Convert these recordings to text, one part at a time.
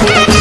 Okay.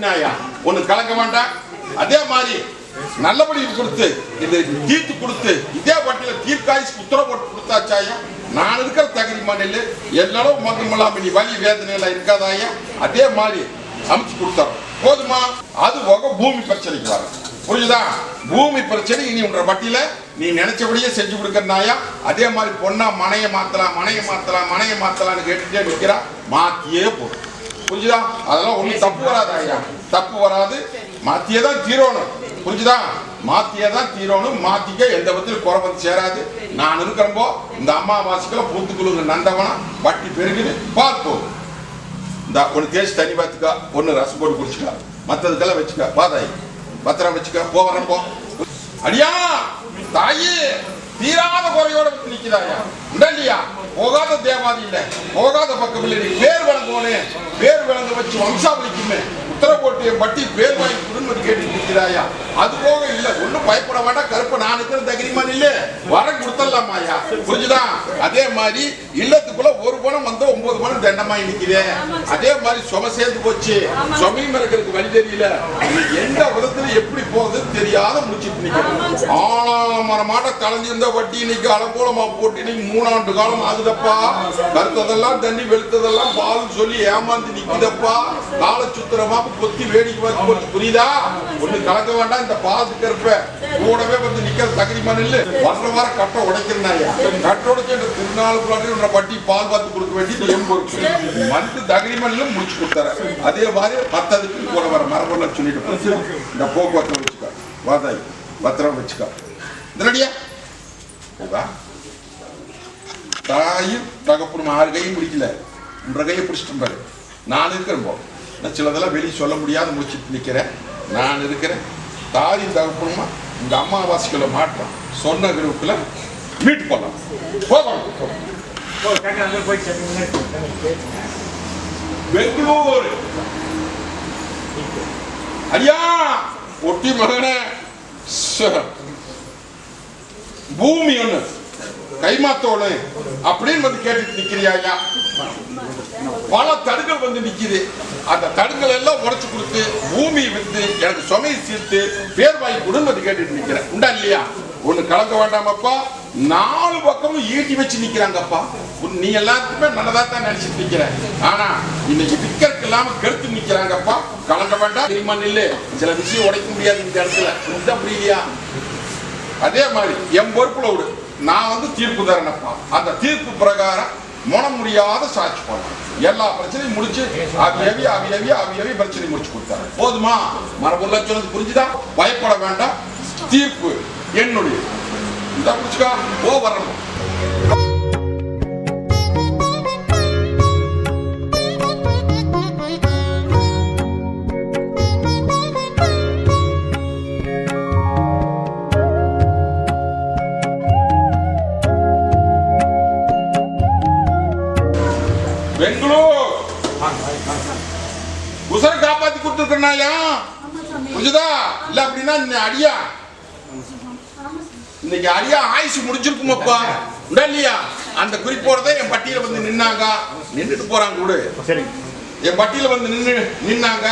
கட்டினாயா காமிச்சிட்டினாயா ஒண்ணு கலக்க வேண்டாம் அதே மாதிரி நல்லபடி கொடுத்து இது தீர்த்து கொடுத்து இதே வட்டியில தீர்க்காய்ச்சி உத்தரவு போட்டு கொடுத்தாச்சாயா நான் இருக்கிற தகுதி மண்ணில் எல்லாரும் மங்கமெல்லாம் நீ வலி வேதனையில இருக்காதாயா அதே மாதிரி அமைச்சு கொடுத்தாரு போதுமா? அது போக பூமி பிரச்சனைக்கு வரும். புரியுதா பூமி பிரச்சனை இனி உன்ற வட்டியில நீ நினைச்சபடியே செஞ்சு கொடுக்கறனாயா அதே மாதிரி பொண்ணா மனைய மாத்தலாம் மனைய மாத்தலாம் மனைய மாத்தலாம்னு கேட்டுட்டே நிற்கிறா மாத்தியே போதும். புரிஞ்சுதா? அதெல்லாம் ஒண்ணும் தப்பு வராது ஐயா. தப்பு வராது. மாத்தியே தான் தீரணும் புரிஞ்சுதா? மாத்தியே தான் தீரணும் மாத்திக்க எந்த விதத்திலும் குறை வந்து சேராது. நான் இருக்கிறப்போ இந்த அம்மாவாசைக்குள்ள பூத்துக்குழுங்க நந்தவனம் வட்டி பெருகுது. பார்ப்போம் இந்த ஒன்று தேய்ச்சி தண்ணி பார்த்துக்கா ஒன்று ரசம் போட்டு குடிச்சுக்கா. மற்றதுக்கெல்லாம் வச்சுக்கா. பாதாய் பத்திரம் வச்சுக்கா. போ வரேன் போ. அடியா! தாயி தீராத குறையோட வந்து நிக்கிறாயா இல்லையா? போகாத தேவாதி இல்லை. போகாத பக்கம் இல்லை. நீ பேர் வழங்குவோனே பேர் வழங்க வச்சு வம்சாவளிக்குமே. உத்தரவு பட்டி பேர் வாங்கி குடும்பம் கேட்டு நிற்கிறாயா அது போக இல்ல ஒண்ணும் பயப்பட வேண்டாம். கருப்ப நான் இருக்கிற தகிரிமான் இல்ல வர கொடுத்துடலாமாயா புரிஞ்சுதா? அதே மாதிரி இல்லத்துக்குள்ள ஒரு பணம் வந்து ஒன்பது பணம் தண்டமாயி நிக்குதே. அதே மாதிரி சும சேர்ந்து போச்சு. சுமையும் இருக்கிறதுக்கு வழி தெரியல. எந்த விதத்துல எப்படி போகுதுன்னு தெரியாத முடிச்சிட்டு நிக்கிறேன் ஆலமரமாட்ட கலைஞ்சிருந்த வட்டி இன்னைக்கு அலங்கோலமா போட்டு இன்னைக்கு மூணாண்டு காலம் ஆகுதப்பா. கருத்ததெல்லாம் தண்ணி வெளுத்ததெல்லாம் பால் சொல்லி ஏமாந்து நிக்குதப்பா. கால சுத்திரமா கொத்தி வேடிக்கை பார்த்து போட்டு. புரியுதா? ஒண்ணு கலக்க வேண்டாம் இந்த பாலத்துக்கு கருப்ப. கூடவே வந்து நிக்கிற தகுதி மண்ணில் வர்ற வாரம் கட்டை உடைக்கிறனாயா கட்டை உடைச்சு இந்த உன்னை பட்டி பால் பார்த்து கொடுக்க வேண்டியது எம் பொறுப்பு மண்டு தகுதி மண்ணில் முடிச்சு கொடுத்தாரு அதே மாதிரி பத்ததுக்கு கூட வர மரபெல்லாம் சொல்லிட்டு இந்த போக்குவரத்து வச்சுக்கா. வாதாய் பத்திரம் வச்சுக்கா. ரெடியா? வா. தாயும் தகப்பனும் ஆறு கையும் பிடிக்கல. ஒன்றரை கையை பிடிச்சிட்டு பாரு. நான் இருக்கிறேன் போ. நான் சிலதெல்லாம் வெளியே சொல்ல முடியாத முடிச்சுட்டு நிற்கிறேன். நான் இருக்கிறேன். தாரி தகப்பணுமா இந்த அம்மாவாசிக்குள்ள மாற்றம். சொன்ன குரூப்பில் மீட் பண்ணலாம். போகலாம். பெங்களூர் ஐயா! ஒட்டி மகனே. பூமி ஒன்று கைமாத்தோடு அப்படின்னு வந்து கேட்டுட்டு நிக்கிறியா ஐயா? பல தடுகள் வந்து நிற்கிது அந்த தடுகள் எல்லாம் உடச்சு கொடுத்து பூமி வித்து எனக்கு சுமையை சீர்த்து பேர் வாங்கி கொடுன்னு கேட்டுட்டு நிக்கிறேன். உண்டா இல்லையா? ஒண்ணு கலக்க வேண்டாமப்பா. நாலு பக்கமும் ஈட்டி வச்சு நிக்கிறாங்கப்பா. உன் நீ எல்லாத்துக்குமே நல்லதா தான் நினைச்சிட்டு நிக்கிற. ஆனா இன்னைக்கு விக்கறதுக்கு இல்லாம கெடுத்து நிக்கிறாங்கப்பா. கலக்க வேண்டாம். தெரியுமா நில்லு? சில விஷயம் உடைக்க முடியாது இந்த இடத்துல. இந்த புரியலையா? அதே மாதிரி என் பொறுப்புல விடு. நான் வந்து தீர்ப்பு தரேனப்பா. அந்த தீர்ப்பு பிரகாரம் முன முடியாத சாட்சி பண்ணலாம் எல்லா பிரச்சனையும் முடிச்சு அவியவி அவியவி அவியவி பிரச்சனை முடிச்சு கொடுத்தாரு. போதுமா? மரபுள்ள சொன்னது புரிஞ்சுதா? பயப்பட வேண்டாம். தீர்ப்பு என்னுடைய இந்த புரிச்சுக்கா ஓ வரணும். உசர காப்பாத்தி கொடுத்துருக்கனாயா புரிஞ்சுதா? இல்ல அப்படின்னா அடியா? இன்னைக்கு அடியா ஆயுசு முடிஞ்சிருக்குமாப்பா. உண்டா இல்லையா? அந்த குறிப்போட என் பட்டியல வந்து நின்னாங்க. நின்றுட்டு போறாங்க கூட. என் பட்டியல வந்து நின்று நின்னாங்க.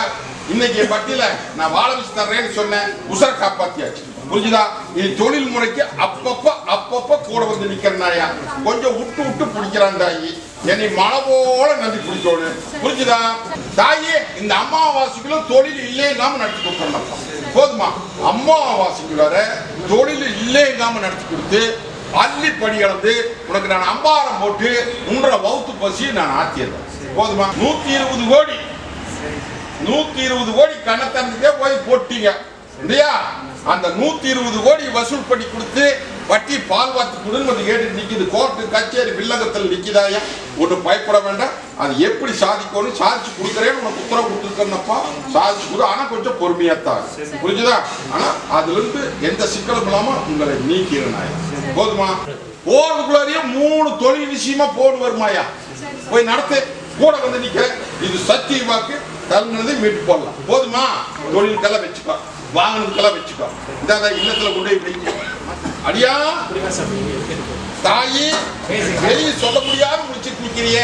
இன்னைக்கு என் பட்டியல நான் வாழ வச்சு தர்றேன்னு சொன்னேன். உசர காப்பாத்தியாச்சு. புரிஞ்சுதா? இது தொழில் முறைக்கு அப்பப்ப அப்பப்ப கூட வந்து நிக்கிறனாயா? கொஞ்சம் விட்டு விட்டு பிடிக்கிறான் தாயி. என்னை மனபோல நம்பி பிடிக்கணும் புரிஞ்சுதா? தாயி இந்த அம்மாவாசைக்குள்ள தொழில் இல்லைங்காம நடத்தி கொடுக்கணும் போதுமா? அம்மாவாசைக்கு வர தொழில் இல்லைங்காம நடத்தி கொடுத்து அள்ளி படி கலந்து உனக்கு நான் அம்பாரம் போட்டு உன்ற வவுத்து பசி நான் ஆத்திடுறேன் போதுமா? நூத்தி இருபது கோடி. நூத்தி இருபது கோடி கணத்தனத்துக்கே போய் போட்டீங்க. இல்லையா? அந்த நூத்தி இருபது கோடி வசூல் பண்ணி கொடுத்து வட்டி பால் வாத்து கொடுன்னு வந்து கேட்டு நிக்குது. கோர்ட்டு கச்சேரி வில்லங்கத்தில் நிக்குதாயா? ஒன்றும் பயப்பட வேண்டாம். அது எப்படி சாதிக்கணும் சாதிச்சு கொடுக்குறேன்னு உனக்கு உத்தரவு கொடுத்துருக்கேன்னப்பா. சாதிச்சு கொடு. ஆனா கொஞ்சம் பொறுமையா தான். புரிஞ்சுதா? ஆனா அதுல இருந்து எந்த சிக்கலும் இல்லாம உங்களை நீக்கிறேன் நாயா. போதுமா? போறதுக்குள்ளாரியே மூணு தொழில் விஷயமா போடு வருமாயா போய் நடத்து. கூட வந்து நிக்கிற இது சத்திய வாக்கு. தகுந்ததை மீட்டு போடலாம். போதுமா? தொழிலுக்கெல்லாம் வச்சுக்கோ. வாங்கினதுக்கெல்லாம் வச்சுக்கோ. இந்த இல்லத்துல கொண்டு போய் வைங்க. அடியா? தாயி வெளியே சொல்ல முடியாத முடிச்சுட்டு நிக்கிறிய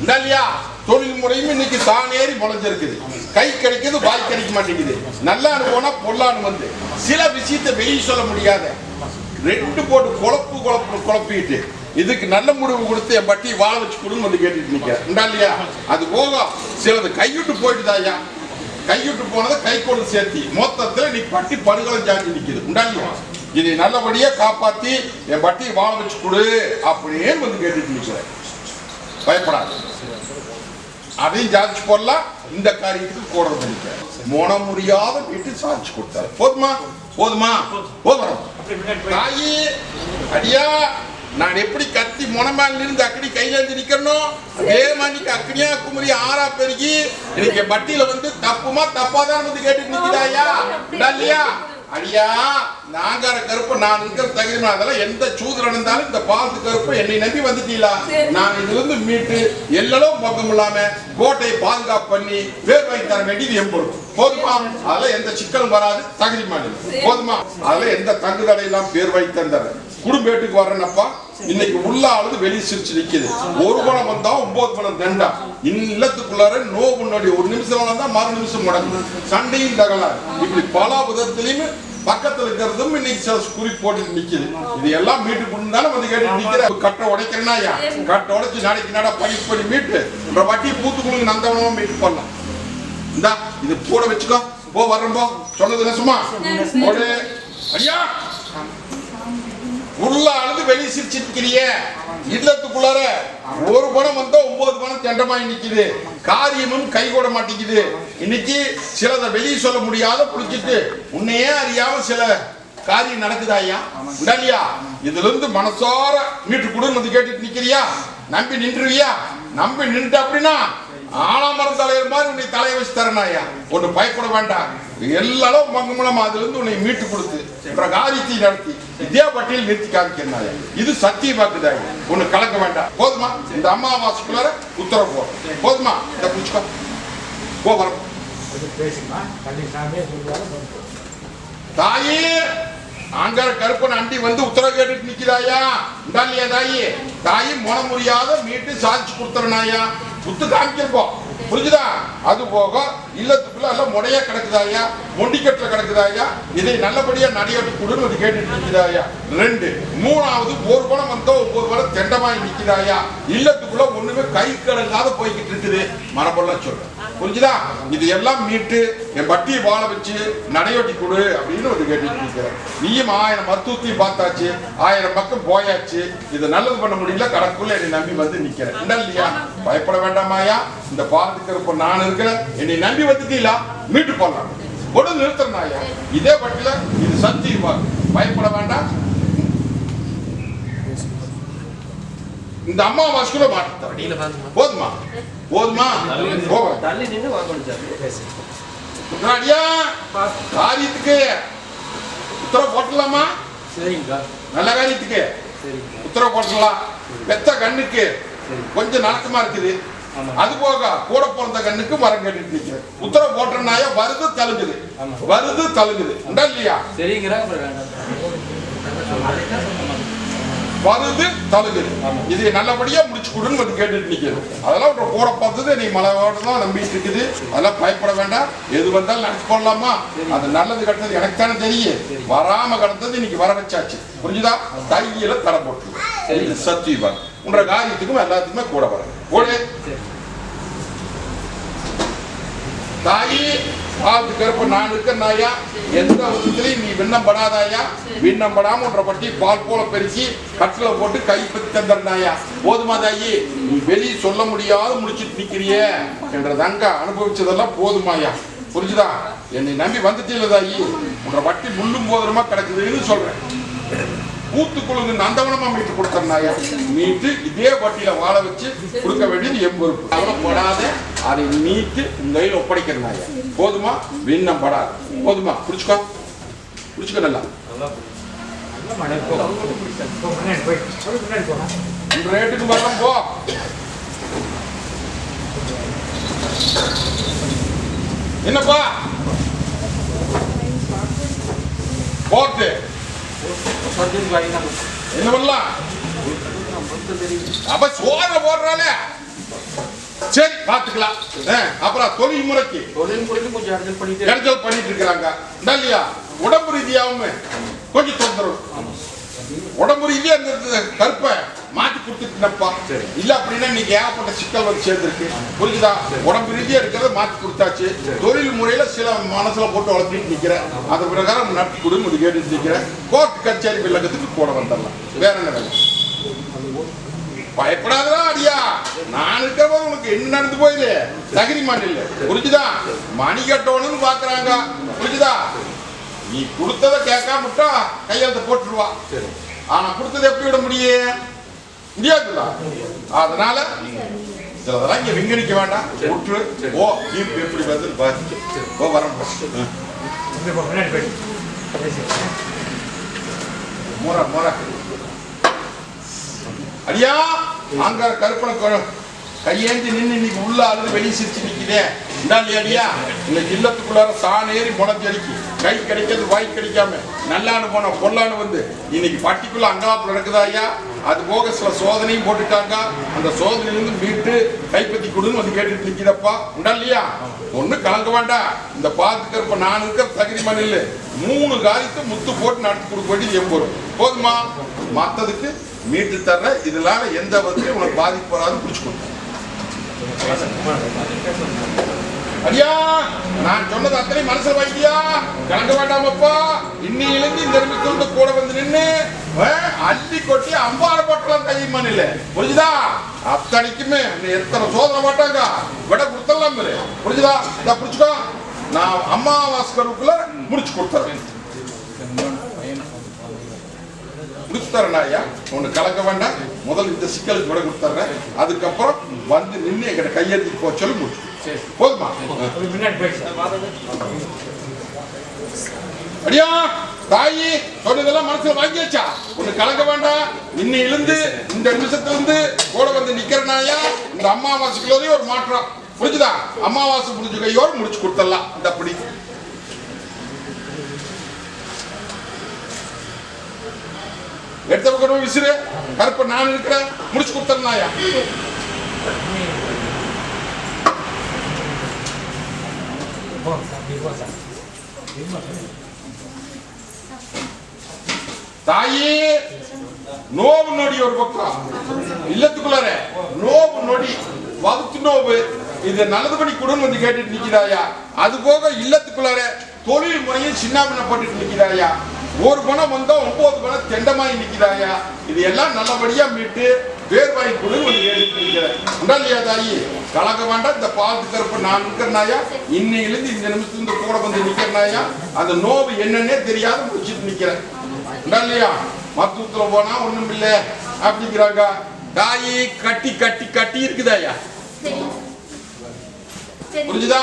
இல்லையா தொழில் முறையும் இன்னைக்கு தானேறி முளைஞ்சிருக்குது. கை கிடைக்குது வாய் கிடைக்க மாட்டேங்குது. நல்லா போனா பொல்லான்னு வந்து. சில விஷயத்தை வெளியே சொல்ல முடியாத. ரெண்டு போட்டு குழப்பு குழப்பு குழப்பிட்டு. இதுக்கு நல்ல முடிவு கொடுத்து என் பட்டி வாழ வச்சு கொடுன்னு வந்து கேட்டுட்டு நிற்கிறேன் இல்லையா அது போக சிலது கைவிட்டு போயிட்டுதாயா கைவிட்டு போனதை கை கொண்டு சேர்த்தி. மொத்தத்தில் நீ பட்டி படுகொலை ஜாதி நிற்கிது உண்டாங்கிவா இதை நல்லபடியா காப்பாத்தி என் பட்டி வாழ வச்சு கொடு அப்படின்னு வந்து கேட்டுட்டு நிக்கிறேன் பயப்படாது. அதையும் ஜாதிச்சு போடலாம். இந்த காரியத்துக்கு கூட பண்ணிக்க. மோன முடியாத வீட்டு சாதிச்சு கொடுத்தாரு. போதுமா? போதுமா? போதும். தாயே அடியா. நான் எப்படி கத்தி முனமாங்க இருந்து அக்கடி கையில இருந்து நிக்கணும் அதே மாதிரி அக்கடியா குமரி ஆறா பெருகி இன்னைக்கு பட்டியில வந்து தப்புமா தப்பாதான் வந்து கேட்டு நிக்குதாயா இல்லையா அடியா நாங்கார கருப்பு நான் இருக்கிற தகுதி அதெல்லாம் எந்த சூதரம் இருந்தாலும் இந்த பாலத்து கருப்பு என்னை நம்பி வந்துட்டீங்களா? நான் இதுல இருந்து மீட்டு எல்லளவும் பக்கம் இல்லாம கோட்டையை பாதுகாப்பு பண்ணி பேர் வாங்கி தர வேண்டியது பொறுப்பு. போதுமா? அதுல எந்த சிக்கலும் வராது. தகுதி மாநிலம் போதுமா? அதுல எந்த தங்கு பேர் வாங்கி தந்துடுறேன். குடும்பேட்டுக்கு வரேனப்பா இன்னைக்கு உள்ள ஆளுது வெளியே சிரிச்சு நிக்குது. ஒரு பணம் வந்தா ஒன்பது பணம் தண்டா இல்லத்துக்குள்ளார நோ முன்னாடி ஒரு நிமிஷம் தான் மறு நிமிஷம் முடங்கும். சண்டையும் தகலாறு இப்படி பல விதத்திலையுமே பக்கத்துல இருக்கிறதும் இன்னைக்கு சில குறி போட்டு நிக்குது. இது எல்லாம் மீட்டு கொண்டு வந்து கேட்டு நிக்கிற கட்டை உடைக்கிறேன்னா ஐயா? கட்டை உடைச்சு நாளைக்கு நாடா பயிர் பண்ணி மீட்டு? வட்டி பூத்துக்குழுங்க நந்தவனமா மீட்டு பண்ணலாம் இந்தா இது கூட வச்சுக்கோ. போ வர்றோம் போ. சொன்னது நெசமா போடு ஐயா உள்ள அழுது வெளியே சிரிச்சிருக்கிறிய. இல்லத்துக்குள்ளார ஒரு பணம் வந்தா ஒன்பது பணம் தெண்டமாய் நிக்குது. காரியமும் கை கூட மாட்டேங்குது இன்னைக்கு சிலதை வெளியே சொல்ல முடியாத புடிச்சிட்டு உன்னையே அறியாம சில காரியம் நடக்குதா ஐயா? இல்லையா இதுல இருந்து மனசார மீட்டு கொடுன்னு வந்து கேட்டுட்டு நிக்கிறியா? நம்பி நின்றுவியா? நம்பி நின்று அப்படின்னா ஆலாமரம் தலைவர் மாதிரி உன்னை தலைய வச்சு தரனாயா ஒன்று பயப்பட வேண்டாம். எல்லாரும் மங்கமலம் அதுல இருந்து உன்னை மீட்டு கொடுத்து என்ற நடத்தி இதே பட்டியல் நிறுத்தி காமிக்கிறாயா இது சத்திய வாக்குதாய் ஒண்ணு கலக்க வேண்டாம். போதுமா? இந்த அமாவாசைக்குள்ளார உத்தரவு போ. போதுமா? இந்த புடிச்சுக்கோ போகிறோம் தாயே ஆங்கார கருப்பன் அண்டி வந்து உத்தரவு கேட்டுட்டு நிக்கிறாயா இந்தாலியா தாயி? தாயி முன முடியாத மீட்டு சாதிச்சு கொடுத்துறனாயா குத்து காமிக்கிறப்போம் புரிஞ்சுதா அது போக இல்லத்துக்குள்ள எல்லாம் முடையா கிடக்குதாயா மொண்டிக்கட்டுல கிடக்குதாயா இதை நல்லபடியா நடையாட்டு கொடுன்னு வந்து கேட்டுட்டு நிக்குதாயா ரெண்டு மூணாவது ஒரு பணம் வந்தோ ஒவ்வொரு பணம் தெண்டமாய் நிற்கிறாயா இல்லத்துக்குள்ள ஒண்ணுமே கை கடங்காத போய்கிட்டு இருக்குது. மரபெல்லாம் சொல்றேன் புரிஞ்சுதா? இது எல்லாம் மீட்டு என் பட்டியை வாழ வச்சு நடையோட்டி கொடு அப்படின்னு வந்து கேட்டுட்டு இருக்கிறேன் நீயும் ஆயிரம் மருத்துவத்தையும் பார்த்தாச்சு ஆயிரம் பக்கம் போயாச்சு. இது நல்லது பண்ண முடியல கடற்குள்ள என்னை நம்பி வந்து நிக்கிறேன். இல்லையா பயப்பட வேண்டாமாயா இந்த பாலத்துக்கு நான் இருக்கிறேன். என்னை நம்பி மீட்டு போடலாம். கொடு நிறுத்தனாயா இதே பட்டில இது சத்தியமா? பயப்பட வேண்டாம். இந்த அம்மா வாசுக்குள்ள மாட்டேன் போதுமா? போதுமா? முன்னாடியா காரியத்துக்கு உத்தரவு போட்டலாமா நல்ல காரியத்துக்கு. உத்தரவு போட்டலாம் பெத்த கண்ணுக்கு கொஞ்சம் நரக்கமா இருக்குது. அது போக கூட பிறந்த கண்ணுக்கு மரம் கட்டிட்டு உத்தரவு போட்டனாயா வருது தழுங்குது ஆமா. வருது தழுங்குது உண்டா இல்லையா? வருது தழுகுது. இதை நல்லபடியா முடிச்சு கொடுன்னு வந்து கேட்டுட்டு நிக்கிறது. அதெல்லாம் கூட பார்த்தது நீ மலையோட தான் நம்பிட்டு இருக்குது. அதெல்லாம் பயப்பட வேண்டாம். எது வந்தாலும் நடத்தி போடலாமா அது நல்லது கெட்டது எனக்கு தானே தெரியும். வராம கிடந்தது இன்னைக்கு வர வச்சாச்சு. புரிஞ்சுதா? தையில தடை போட்டு சத்தியம். உன்ற காரியத்துக்கும் எல்லாத்துக்குமே கூட வர ஓடு தாயி பாலத்து கருப்பு நான் இருக்கேன் இருக்கேன்னாயா? எந்த விதத்திலையும் நீ விண்ணம் படாதாயா? விண்ணம் படாம ஒன்றை பட்டி பால் போல பெருக்கி கட்டில போட்டு கை பத்தி தந்துடுறாயா போதுமா தாயி? நீ வெளியே சொல்ல முடியாத முடிச்சிட்டு நிக்கிறியே. என்ற அங்க அனுபவிச்சதெல்லாம் போதுமாயா? புரிஞ்சுதா? என்னை நம்பி வந்துட்டீங்களா தாயி. உன்ற வட்டி முள்ளும் போதுமா கிடக்குதுன்னு சொல்றேன். பூத்துக்குழுந்து நந்தவனமா மீட்டு கொடுத்தனாயா மீட்டு இதே வட்டியில வாழ வச்சு கொடுக்க வேண்டியது எம் பொறுப்பு. கவலைப்படாத அதை மீட்டு உங்க கையில் ஒப்படைக்கிறனாயா போதுமா? விண்ணம் படாது. போதுமா? புடிச்சுக்கோ புடிச்சுக்கோ நல்லா? ரேட்டுக்கு வரலாம் போ. என்னப்பா? போட்டு. என்ன பண்ணலாம் அப்ப சோற போடுறாளே. சரி பாத்துக்கலாம் அப்புறம் தொழில் முறைக்கு. தொழில் முறைக்கு கொஞ்சம் இடத்துல பண்ணிட்டு இடைஞ்சல் பண்ணிட்டு இருக்கிறாங்க இல்லையா? உடம்பு ரீதியாகவும் கொஞ்சம் தொந்தரவு. உடம்பு ரீதியா இந்த கருப்பை. மாத்தி கொடுத்துட்டுனப்பா. சரி. இல்ல அப்படின்னா நீங்க ஏகப்பட்ட சிக்கல் வந்து சேர்ந்துருக்கு. புரியுதா உடம்பு ரீதியா இருக்கிறத மாத்தி கொடுத்தாச்சு. தொழில் முறையில சில மனசுல போட்டு வளர்த்திட்டு நிக்கிறேன். அது பிரகாரம் நடத்தி கொடுன்னு இது கேட்டு நிக்கிறேன். கோர்ட் கச்சேரி வில்லங்கத்துக்கு போட வந்துடலாம் வேற என்ன வேலை? பயப்படாதடா அடியா. நான் இருக்கிறவங்க உனக்கு என்ன நடந்து போயிடு தகுதி மாநில புரிஞ்சுதா? மணி கட்டணும்னு பாக்குறாங்க. புரிஞ்சுதா? நீ கொடுத்ததை கேட்காம விட்டா கையெழுத்து போட்டுருவா. சரி. ஆனா கொடுத்ததை எப்படி விட முடியும்? முடியாதுல்ல. அதனால சிலதெல்லாம் இங்க விங்கடிக்க வேண்டாம். சரி. ஓ தீர்ப்பு எப்படி வருது பாரு ஓ வரேன் முறை முறை அடியா! அங்க கருப்பனை கையேந்தி நின்னு இன்னைக்கு உள்ள அழுது வெளியே சிரிச்சு நிக்குதே இந்தா இல்லையா அடியா? இந்த இல்லத்துக்குள்ளார சாண் ஏறி முளைச்சடிக்கு கை கிடைக்கிறது வாய் கிடைக்காம. நல்லான்னு போன பொல்லான்னு வந்து. இன்னைக்கு பட்டிக்குள்ள அங்கலாப்பு நடக்குதா ஐயா? அது போக சில சோதனையும் போட்டுட்டாங்க. அந்த சோதனையிலிருந்து மீட்டு கைப்பற்றி கொடுன்னு வந்து கேட்டுட்டு நிக்கிறப்பா உண்டா இல்லையா ஒன்றும் கலங்க வேண்டாம். இந்த பாத்துக்கிறப்ப நான் இருக்கிற தகுதி மணில் மூணு காரியத்தை முத்து போட்டு நடத்தி கொடுக்க வேண்டியது எம்போரும் போதுமா? மற்றதுக்கு மீட்டு தர்ற இதனால எந்த விதத்திலையும் உனக்கு பாதிப்பு வராது பிடிச்சுக்கணும் அடியா நான் சொன்னது அத்தனை மனசுல வைத்தியா கலங்க வேண்டாமப்பா இன்னிலிருந்து இந்த நிமிஷத்துல கூட வந்து நின்று அள்ளி கொட்டி அம்பார போட்டலாம் கையுமான் இல்ல புரிஞ்சுதா? அத்தனைக்குமே எத்தனை சோதனை மாட்டாங்க விட கொடுத்தலாம் பாரு. புரிஞ்சுதா? இத புடிச்சுக்கோ நான் அம்மாவாஸ்கருக்குள்ள முடிச்சு கொடுத்துறேன். தரேன் ஐயா. ஒண்ணு கலக்க வேண்டாம். முதல்ல இந்த சிக்கலுக்கு விட கொடுத்துறேன். அதுக்கப்புறம் வந்து நின்று எங்கிட்ட கையெழுத்து போக சொல்லி முடிச்சு. போதுமா? அடியா! தாயி சொன்னதெல்லாம் மனசுல வாங்கியாச்சா? ஒண்ணு கலக்க வேண்டாம். இன்னி இழுந்து இந்த நிமிஷத்துல இருந்து கூட வந்து நிக்கிறனாயா இந்த அமாவாசைக்குள்ளதே ஒரு மாற்றம். புரிஞ்சுதா? அம்மாவாசை முடிஞ்ச கையோடு முடிச்சு கொடுத்துடலாம். இந்த அப்படி. எடுத்த பக்கம் விசிறு. கருப்ப நான் இருக்கிறேன். முடிச்சு கொடுத்துடலாயா தாயே நோவு நொடி ஒரு பக்கம். இல்லத்துக்குள்ளார நோவு நொடி வகுத்து நோவு. இது நல்லதுபடி குடும்பம் வந்து கேட்டுட்டு நிக்கிறாயா? அது போக இல்லத்துக்குள்ளார தொழில் சின்ன சின்னாபின்ன போட்டுட்டு நிக்கிறாயா? ஒரு பணம் வந்தா ஒன்பது பணம் தெண்டமாயி நிக்கிறாயா? இது எல்லாம் நல்லபடியா மீட்டு பேர் வாங்கி கொடுன்னு வந்து கேட்டுட்டு நிக்கிறேன் உண்டா இல்லையா தாயி கலக்க வேண்டாம் இந்த பாலத்து கருப்பு நான் இருக்கிறனாயா இன்னையிலிருந்து இந்த நிமிஷத்துல இருந்து கூட வந்து நிக்கிறனாயா அந்த நோவு என்னன்னே தெரியாத முடிச்சிட்டு நிக்கிறேன் உண்டா இல்லையா மருத்துவத்துல போனா ஒண்ணும் இல்ல. அப்படிங்கிறாங்க. தாயி கட்டி கட்டி கட்டி இருக்குதாயா? புரிஞ்சுதா?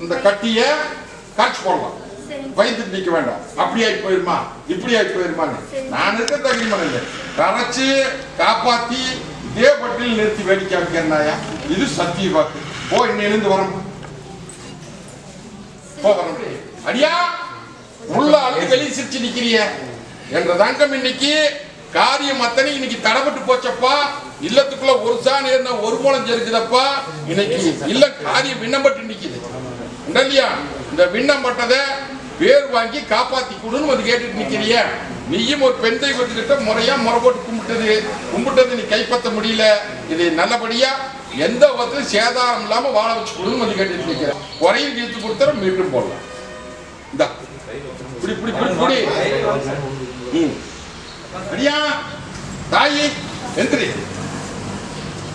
இந்த கட்டிய காய்ச்சி போடலாம். பயந்துட்டு நிக்க வேண்டாம். அப்படி ஆகி போயிருமா? இப்படி ஆகி போயிருமான்னு. நான் இருக்க தகுதிமன் இல்லை. கரைச்சு காப்பாத்தி இதே பட்டியல் நிறுத்தி வேடிக்கை வைக்கிறனாயா இது சத்திய வாக்கு. போ இன்னிலிருந்து வரும். போ வரும். அடியா உள்ள அழுது வெளியே சிரிச்சு நிக்கிறிய. என்ற தங்கம் இன்னைக்கு காரியம் அத்தனை இன்னைக்கு தடப்பட்டு போச்சப்பா. இல்லத்துக்குள்ள ஒரு சாணி ஏறினா ஒரு மூலம் இருக்குதப்பா இன்னைக்கு இல்ல காரியம் விண்ணப்பட்டு நிக்குது. இல்லையா இந்த விண்ணம் பட்டதை பேர் வாங்கி காப்பாத்தி கொடுன்னு வந்து கேட்டுட்டு நிக்கிறிய. நீயும் ஒரு பெண் தெய்வத்துக்கிட்ட முறையா முறை போட்டு கும்பிட்டது. கும்பிட்டது நீ கைப்பற்ற முடியல. இதை நல்லபடியா எந்த விதத்திலும் சேதாரம் இல்லாம வாழ வச்சு கொடுன்னு வந்து கேட்டுட்டு நிக்கிறேன். குறையும் தீர்த்து கொடுத்தா மீண்டும் போடலாம். இந்த. இப்படி இப்படி இப்படி இப்படி ம். அடியா. தாயி எந்திரி.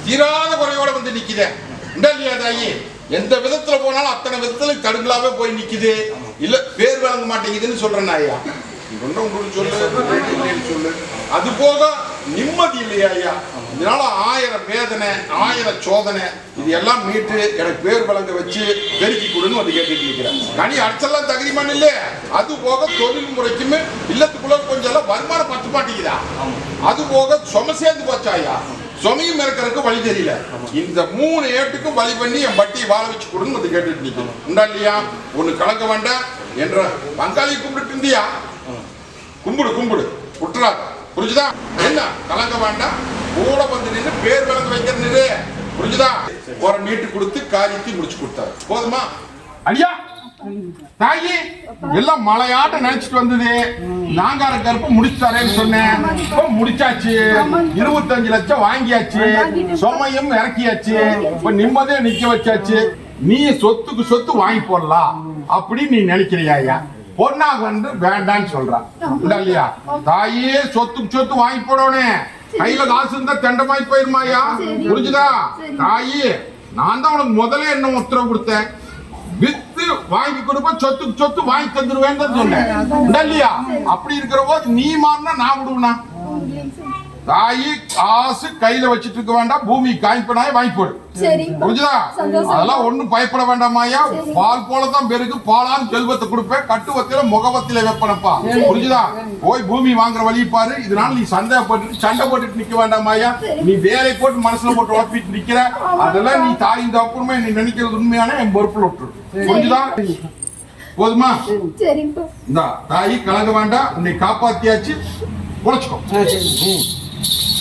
தீராத குறையோட வந்து நிக்கிறேன் இல்லையா தாயி? எந்த விதத்துல போனாலும் அத்தனை விதத்துல கடுங்களாவே போய் நிக்குது. இல்ல பேர் வழங்க மாட்டேங்குதுன்னு சொல்றேன் ஐயா. ஒண்ணு உங்களுக்கு சொல்லு. சொல்லு. அது போக நிம்மதி இல்லையா ஐயா? இதனால ஆயிரம் வேதனை ஆயிரம் சோதனை இது எல்லாம் மீட்டு எனக்கு பேர் வழங்க வச்சு பெருக்கி கொடுன்னு வந்து கேட்டுட்டு இருக்கிறேன். கனி அடிச்செல்லாம் தகுதிமான் இல்ல அது போக தொழில் முறைக்குமே இல்லத்துக்குள்ள கொஞ்சம் எல்லாம் வருமானம் பத்து மாட்டேங்குதா? அது போக சும சேர்ந்து போச்சாயா சுமையும் இருக்கிறதுக்கு வழி தெரியல. இந்த மூணு ஏட்டுக்கும் வழி பண்ணி என் பட்டியை வாழ வச்சு கொடுன்னு வந்து கேட்டுட்டு நிக்கணும் உண்டா இல்லையா? ஒன்று கலக்க வேண்டாம் என்ற பங்காளி கும்பிட்டு இருந்தியா? கும்பிடு கும்பிடு. விட்டுறாத புரிஞ்சுதா? என்ன? கலங்க வேண்டாம் கூட வந்து நின்று பேர் விளங்க வைக்கிற நிறு புரிஞ்சுதா? ஒரு மீட்டு கொடுத்து காரியத்தை முடிச்சு கொடுத்தாரு. போதுமா? ஐயா தாயி எல்லாம் மலையாட்ட நினைச்சிட்டு வந்தது. நாங்கார கருப்பு முடிச்சுட்டாரேன்னு சொன்னேன். இப்போ முடிச்சாச்சு. இருபத்தஞ்சு லட்சம் வாங்கியாச்சு. சுமையும் இறக்கியாச்சு. இப்ப நிம்மதியா நிக்க வச்சாச்சு. நீ சொத்துக்கு சொத்து வாங்கி போடலாம் அப்படின்னு நீ நினைக்கிறியா ஐயா? பொண்ணா வந்து வேண்டான்னு சொல்றான் இல்லையா? தாயே சொத்துக்கு சொத்து வாங்கி போடணே கையில காசு இருந்தா தெண்டமாய் போயிருமாயா புரிஞ்சுதா? தாயி நான் தான் உனக்கு முதல்ல என்ன உத்தரவு கொடுத்தேன்? வித்து வாங்கி கொடுப்ப சொத்துக்கு சொத்து வாங்கி தந்துருவேன்னு சொன்னேன். இல்லையா அப்படி இருக்கிற போது நீ மாறினா நான் விடுவேனா? தாயி காசு கையில வச்சிட்டு இருக்க வேண்டாம். பூமி காய்ப்பனாய வாங்கி போடு புரிஞ்சுதா. அதெல்லாம் ஒண்ணும் பயப்பட வேண்டாமாயா பால் போலதான் பெருக்கு. பாலான் செல்வத்தை கொடுப்பேன். கட்டுவத்தில முகவத்தில வைப்பனப்பா. புரிஞ்சுதா? போய் பூமி வாங்குற வழி பாரு. இதனால நீ சந்தேகப்பட்டு சண்டை போட்டுட்டு நிக்க வேண்டாமாயா நீ வேலை போட்டு மனசுல போட்டு உழப்பிட்டு நிக்கிற. அதெல்லாம் நீ தாயின் தப்புறமே நீ நினைக்கிறது உண்மையான என் பொறுப்புல விட்டுரு. புரிஞ்சுதா? போதுமா? இந்த தாயி கலங்க வேண்டாம். உன்னை காப்பாத்தியாச்சு. உழைச்சுக்கோ. you.